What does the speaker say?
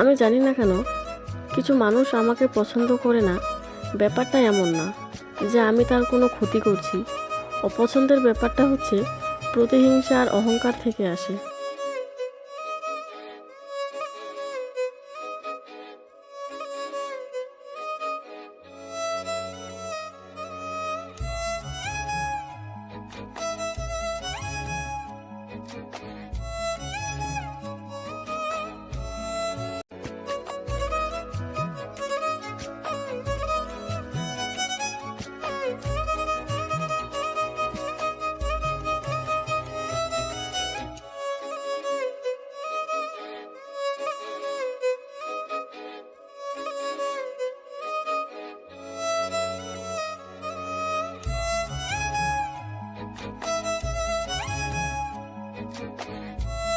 আমি জানি না কেন, কিছু মানুষ আমাকে পছন্দ করে না। ব্যাপারটা এমন না যে আমি তার কোনো ক্ষতি করছি। অপছন্দের ব্যাপারটা হচ্ছে প্রতিহিংসা আর অহংকার থেকে আসে। Bye.